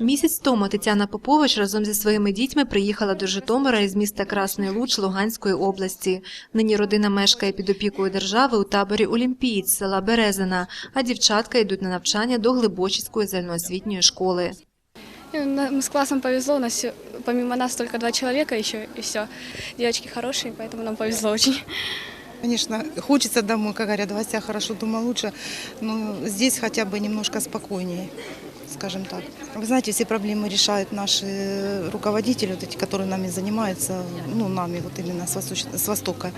Місяць тому Тетяна Попович разом зі своїми дітьми приїхала до Житомира із міста Красний Луч Луганської області. Нині родина мешкає під опікою держави у таборі Олімпієць села Березина, а дівчатка йдуть на навчання до Глибочицької загальноосвітньої школи. Ну, Нам с классом повезло, у нас всё- помимо нас только два человека еще, и все. Девочки хорошие, поэтому нам повезло очень. Конечно, хочется домой, как говорят, два себя хорошо, дома лучше. Но здесь хотя бы немножко спокойнее, скажем так. Вы знаете, все проблемы решают наши руководители, вот эти, которые нами занимаются, ну, нами вот именно с, восточ- с Востока.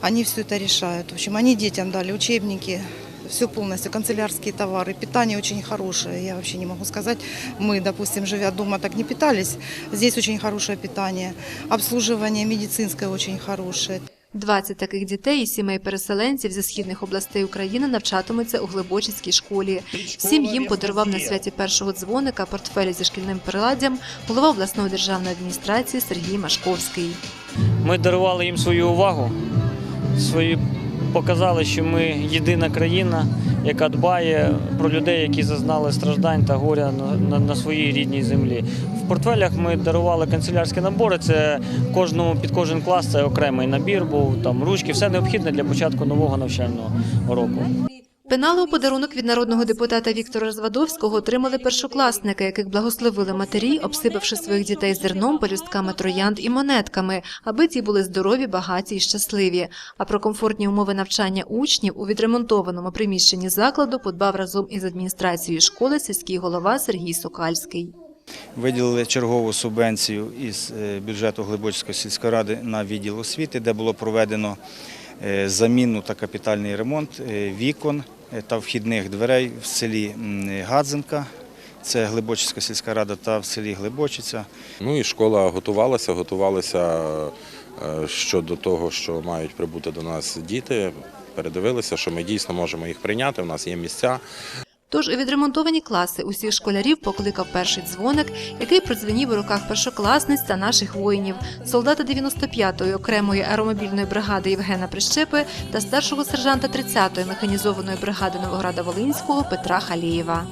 Они все это решают. В общем, они детям дали учебники, все полностью, канцелярские товары, питание очень хорошее, я вообще не могу сказать. Мы, допустим, живя дома, так не питались. Здесь очень хорошее питание, обслуживание медицинское очень хорошее. 20 таких дітей із сімей переселенців зі східних областей України навчатимуться у Глибочицькій школі. Всім їм подарував на святі першого дзвоника портфелі зі шкільним приладдям голова обласної державної адміністрації Сергій Машковський. Ми дарували їм свою увагу, свої показали, що ми єдина країна, яка дбає про людей, які зазнали страждань та горя на, своїй рідній землі. В портфелях ми дарували канцелярські набори. Це кожному під кожен клас це окремий набір, був там ручки, все необхідне для початку нового навчального року. Пенали у подарунок від народного депутата Віктора Розвадовського отримали першокласники, яких благословили матері, обсипавши своїх дітей зерном, пелюстками троянд і монетками, аби ті були здорові, багаті і щасливі. А про комфортні умови навчання учнів у відремонтованому приміщенні закладу подбав разом із адміністрацією школи сільський голова Сергій Сокальський. Виділили чергову субвенцію із е, бюджету Глибочицької сільської ради на відділ освіти, де було проведено е, заміну та капітальний ремонт е, вікон та вхідних дверей в селі Гадзенка. Це Глибочицька сільська рада та в селі Глибочиця. Ну і школа готувалася, готувалася е, щодо того, що мають прибути до нас діти. Передивилися, що ми дійсно можемо їх прийняти. У нас є місця. Тож у відремонтовані класи усіх школярів покликав перший дзвоник, який продзвенів у руках першокласниць та наших воїнів, солдата 95-ї окремої аеромобільної бригади Євгена Прищепи та старшого сержанта 30-ї механізованої бригади Новограда Волинського Петра Халєєва.